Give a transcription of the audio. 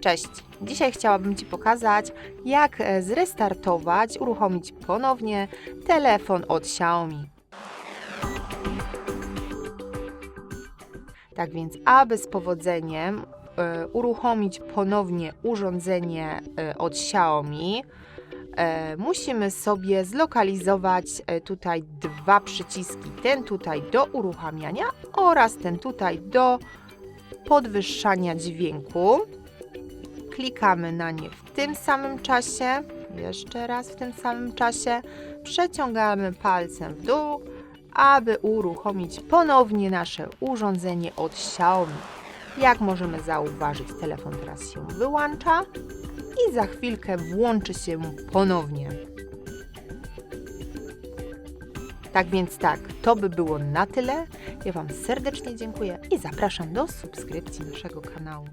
Cześć! Dzisiaj chciałabym Ci pokazać, jak e, zrestartować, uruchomić ponownie telefon od Xiaomi. Tak więc, aby z powodzeniem e, uruchomić ponownie urządzenie e, od Xiaomi, e, musimy sobie zlokalizować e, tutaj dwa przyciski. Ten tutaj do uruchamiania oraz ten tutaj do podwyższania dźwięku. Klikamy na nie w tym samym czasie, jeszcze raz w tym samym czasie, przeciągamy palcem w dół, aby uruchomić ponownie nasze urządzenie od Xiaomi. Jak możemy zauważyć, telefon teraz się wyłącza i za chwilkę włączy się ponownie. Tak więc tak, to by było na tyle. Ja Wam serdecznie dziękuję i zapraszam do subskrypcji naszego kanału.